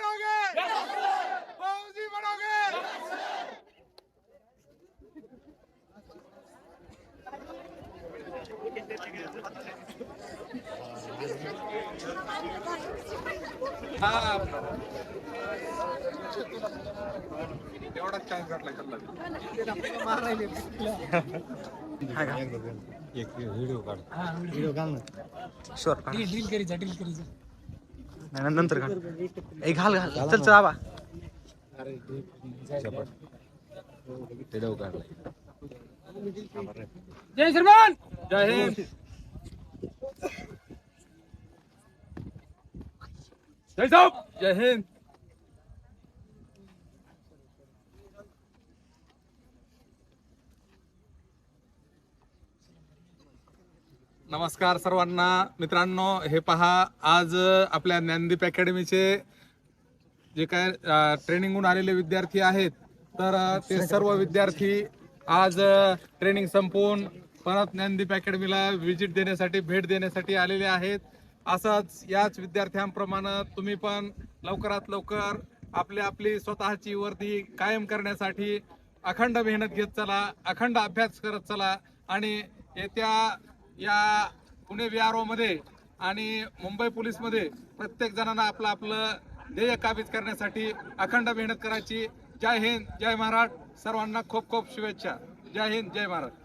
बनोगे। फौजी बनोगे। हाँ। एक व्हिडिओ काढ। हाँ, व्हिडिओ काढ करी जा ड्रिल करी करीचा नंतर घाल. ए घाल घाल. चल चल आबा. जय श्रीमान! जय हिंद. जय साहब! जय हिंद. नमस्कार सर्वांना. मित्रांनो हे पहा आज आपल्या ज्ञानदीप अकॅडमीचे जे काय ट्रेनिंगहून आलेले विद्यार्थी आहेत तर ते सर्व विद्यार्थी आज ट्रेनिंग संपवून परत ज्ञानदीप अकॅडमीला व्हिजिट देण्यासाठी भेट देण्यासाठी आलेले आहेत. असंच याच विद्यार्थ्यांप्रमाणे तुम्ही पण लवकरात लवकर आपली आपली स्वतःची वर्दी कायम करण्यासाठी अखंड मेहनत घेत चला अखंड अभ्यास करत चला आणि येत्या या पुणे व्ही मध्ये आणि मुंबई पोलीसमध्ये प्रत्येक जणांना आपलं आपलं ध्येय काबीज करण्यासाठी अखंड मेहनत करायची. जय हिंद जय महाराष्ट्र. सर्वांना खूप खूप शुभेच्छा. जय हिंद जय महाराष्ट्र.